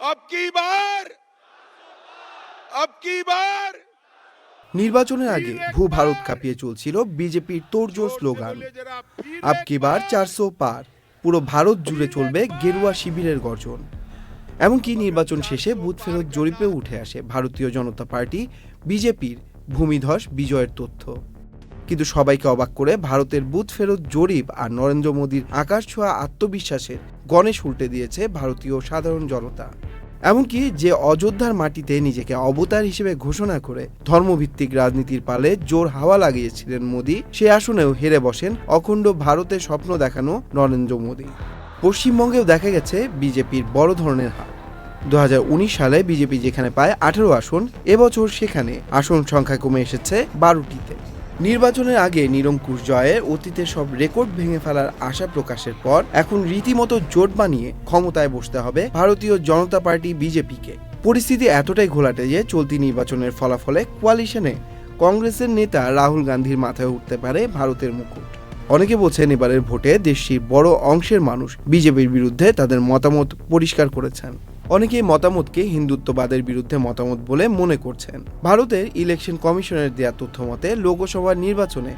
अब की बार अब की बार নির্বাচনের আগে ভূ ভারত কাঁপিয়ে চলছিল বিজেপির তোড়জোড় স্লোগান আব কি বার চারশো পার পুরো ভারত জুড়ে চলবে গেরুয়া শিবিরের গর্জন এমনকি নির্বাচন শেষে বুথ ফেরত জরিপে উঠে আসে ভারতীয় জনতা পার্টি বিজেপির ভূমিধস বিজয়ের তথ্য কিন্তু সবাইকে অবাক করে ভারতের বুথ ফেরত জরিপ আর নরেন্দ্র মোদীর আকাশ ছোঁয়া আত্মবিশ্বাসের গণেশ উল্টে দিয়েছে ভারতীয় সাধারণ জনতা এমনকি যে অযোধ্যার মাটিতে নিজেকে অবতার হিসেবে ঘোষণা করে ধর্মভিত্তিক রাজনীতির পালে জোর হাওয়া লাগিয়েছিলেন মোদী, সে আসনেও হেরে বসেন অখণ্ড ভারতের স্বপ্ন দেখানো নরেন্দ্র মোদী। পশ্চিমবঙ্গেও দেখা গেছে বিজেপির বড় ধরনের হার। দু হাজার উনিশ সালে বিজেপি যেখানে পায় আঠারো আসন, এবছর সেখানে আসন সংখ্যা কমে এসেছে বারোটিতে। নির্বাচনের আগে নিরঙ্কুশ জয়ে অতীতের সব রেকর্ড ভেঙে ফেলার আশা প্রকাশের পর এখন রীতিমতো জোট বানিয়ে ক্ষমতায় বসতে হবে ভারতীয় জনতা পার্টি বিজেপিকে। পরিস্থিতি এতটাই ঘোলাটে যে চলতি নির্বাচনের ফলাফলে কোয়ালিশনে কংগ্রেসের নেতা রাহুল গান্ধীর মাথায় উঠতে পারে ভারতের মুকুট। অনেকে বলছেন এবারের ভোটে দেশটির বড় অংশের মানুষ বিজেপির বিরুদ্ধে তাদের মতামত পরিষ্কার করেছেন। অনেকে মতামতকে হিন্দুত্ববাদের বিরুদ্ধে মতামত বলে মনে করছেন। ভারতের ইলেকশন কমিশনের দেয়া তথ্য মতে লোকসভা নির্বাচনে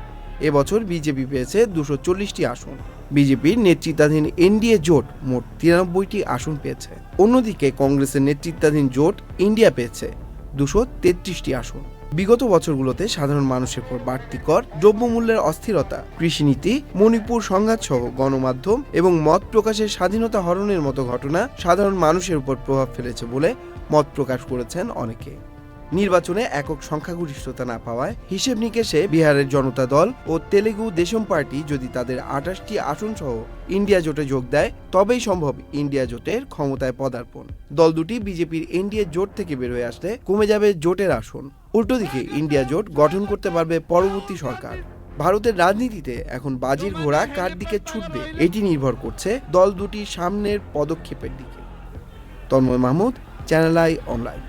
এবছর বিজেপি পেয়েছে দুশো চল্লিশটি আসন। বিজেপির নেতৃত্বাধীন এনডিএ জোট মোট তিরানব্বইটি আসন পেয়েছে। অন্যদিকে কংগ্রেসের নেতৃত্বাধীন জোট ইন্ডিয়া পেয়েছে দুশো তেত্রিশটি আসন। বিগত বছরগুলোতে সাধারণ মানুষের উপর বাড়তি কর, দ্রব্যমূল্যের অস্থিরতা, কৃষিনীতি, মণিপুর সংঘাত সহ গণমাধ্যম এবং মত প্রকাশের স্বাধীনতা হরণের মতো ঘটনা সাধারণ মানুষের উপর প্রভাব ফেলেছে বলে মত প্রকাশ করেছেন অনেকে। নির্বাচনে একক সংখ্যাগরিষ্ঠতা না পাওয়ায় হিসেব নিকেশে বিহারের জনতা দল ও তেলেগু দেশম পার্টি যদি তাদের আঠাশটি আসন সহ ইন্ডিয়া জোটে যোগ দেয়, তবেই সম্ভব ইন্ডিয়া জোটের ক্ষমতায় পদার্পণ। দল দুটি বিজেপির এনডিএ জোট থেকে বের হয়ে আসলে কমে যাবে জোটের আসন। উল্টো দিকে ইন্ডিয়া জোট গঠন করতে পারবে পরবর্তী সরকার। ভারতের রাজনীতিতে এখন বাজির ঘোড়া কার দিকে ছুটবে, এটি নির্ভর করছে দল দুটি সামনের পদক্ষেপের দিকে। Tanmoy Mahmud, channel I online.